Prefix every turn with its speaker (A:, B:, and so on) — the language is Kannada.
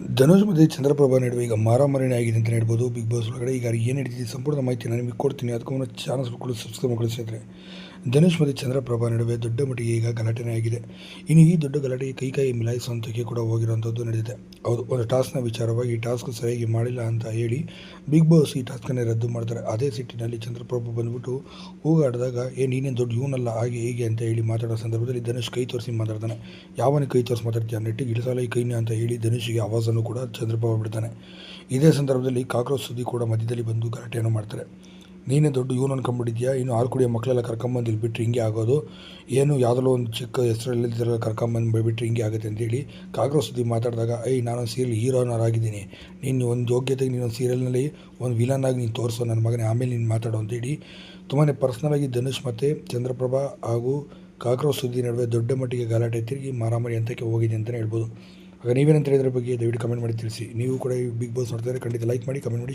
A: ಧನುಷ್ ಮತ್ತು ಚಂದ್ರಪ್ರಭಾ ನಡುವೆ ಈಗ ಮಾರಾಮಾರಿನೇ ಆಗಿದೆ ಅಂತ ಹೇಳ್ಬೋದು. ಬಿಗ್ ಬಾಸ್ ಒಳಗಡೆ ಈಗ ಏನು ನಡೀತಿದೆ ಸಂಪೂರ್ಣ ಮಾಹಿತಿ ನಾನು ನಿಮಗೆ ಕೊಡ್ತೀನಿ. ಅದಕ್ಕೂ ಮುನ್ನ ಚಾನಲ್ ಕೂಡ ಸಬ್ಸ್ಕ್ರೈಬ್ ಮಾಡಿಸಿದ್ರೆ ಧನುಷ್ ಮತ್ತು ಚಂದ್ರಪ್ರಭಾ ನಡುವೆ ದೊಡ್ಡ ಮಟ್ಟಿಗೆ ಈಗ ಗಲಾಟೆನೇ ಆಗಿದೆ. ಇನ್ನು ಈ ದೊಡ್ಡ ಗಲಾಟೆ ಕೈ ಕೈ ಕೂಡ ಹೋಗಿರುವಂಥದ್ದು ನಡೆದಿದೆ. ಹೌದು, ಒಂದು ಟಾಸ್ಕ್ನ ವಿಚಾರವಾಗಿ ಈ ಟಾಸ್ಕ್ ಸರಿಯಾಗಿ ಮಾಡಿಲ್ಲ ಅಂತ ಹೇಳಿ ಬಿಗ್ ಬಾಸ್ ಈ ಟಾಸ್ಕನ್ನೇ ರದ್ದು ಮಾಡ್ತಾರೆ. ಅದೇ ಸಿಟ್ಟಿನಲ್ಲಿ ಚಂದ್ರಪ್ರಭು ಬಂದ್ಬಿಟ್ಟು ಹೋಗಾಡಿದಾಗ ಏ, ನೀನೇನು ದೊಡ್ಡ ಇವನಲ್ಲ ಹಾಗೆ ಹೀಗೆ ಅಂತ ಹೇಳಿ ಮಾತಾಡೋ ಸಂದರ್ಭದಲ್ಲಿ ಧನುಷ್ ಕೈ ತೋರಿಸಿ ಮಾತಾಡ್ತಾನೆ. ಯಾವನ ಕೈ ತೋರಿಸಿ ಮಾತಾಡ್ತೀಯ? ನೆಟ್ಟಿಗೆ ಇಳಿಸಲ್ಲ ಈ ಕೈನ ಅಂತ ಹೇಳಿ ಧನುಷಿಗೆ ಆವಾಜನ್ನು ಕೂಡ ಚಂದ್ರಬಾಬು ಬಿಡ್ತಾನೆ ಇದೇ ಸಂದರ್ಭದಲ್ಲಿ ಕಾಕ್ರೋಚ್ ಸುದ್ದಿ ಕೂಡ ಮಧ್ಯದಲ್ಲಿ ಬಂದು ಗಲಾಟೆಯನ್ನು ಮಾಡ್ತಾರೆ. ನೀನೇ ದೊಡ್ಡ ಇವನು ಅನ್ಕೊಂಬಿಟ್ಟಿದ್ಯಾ ಇನ್ನು ಆರು ಕುಡಿಯೋ ಮಕ್ಕಳೆಲ್ಲ ಕರ್ಕೊಂಬಂದು ಬಿಟ್ಟರೆ ಹಿಂಗೆ ಆಗೋದು? ಏನು ಯಾವುದೋ ಒಂದು ಚಿಕ್ಕ ಹೆಸರಲ್ಲಿದ್ದರೆಲ್ಲ ಕರ್ಕೊಂಬಂದು ಬಿಟ್ಟರೆ ಹಿಂಗೆ ಆಗುತ್ತೆ ಅಂತೇಳಿ ಕಾಕ್ರೋಚ್ ಸುದ್ದಿ ಮಾತಾಡಿದಾಗ, ಐ, ನಾನು ಸೀರಿಯಲ್ ಹೀರೋನರಾಗಿದ್ದೀನಿ ನೀನು ಒಂದು ಯೋಗ್ಯತೆಗೆ ನೀನೊಂದು ಸೀರಿಯಲ್ನಲ್ಲಿ ಒಂದು ವಿಲನ್ ಆಗಿ ನೀನು ತೋರಿಸೋ, ನನ್ನ ಮಗನೇ. ಆಮೇಲೆ ನೀನು ಮಾತಾಡೋ ಅಂತೇಳಿ ತುಂಬಾ ಪರ್ಸ್ನಲಾಗಿ ಧನುಷ್ ಮತ್ತು ಚಂದ್ರಪ್ರಭಾ ಹಾಗೂ ಕಾಕ್ರೋಚ್ ಸುದ್ದಿ ನಡುವೆ ದೊಡ್ಡ ಮಟ್ಟಿಗೆ ಗಲಾಟೆ ತಿರುಗಿ ಮಾರಾಮಾರಿ ಹಂತಕ್ಕೆ ಹೋಗಿದೆ ಅಂತಲೇ ಹೇಳ್ಬೋದು. ಆಗ ನೀವೇನಂತ ಹೇಳಿದ್ರ ಬಗ್ಗೆ ದಯವಿಟ್ಟು ಕಮೆಂಟ್ ಮಾಡಿ ತಿಳಿಸಿ. ನೀವು ಕೂಡ ಈ ಬಿಗ್ ಬಾಸ್ ನೋಡ್ತಾ ಖಂಡಿತ ಲೈಕ್ ಮಾಡಿ ಕಮೆಂಟ್ ಮಾಡಿ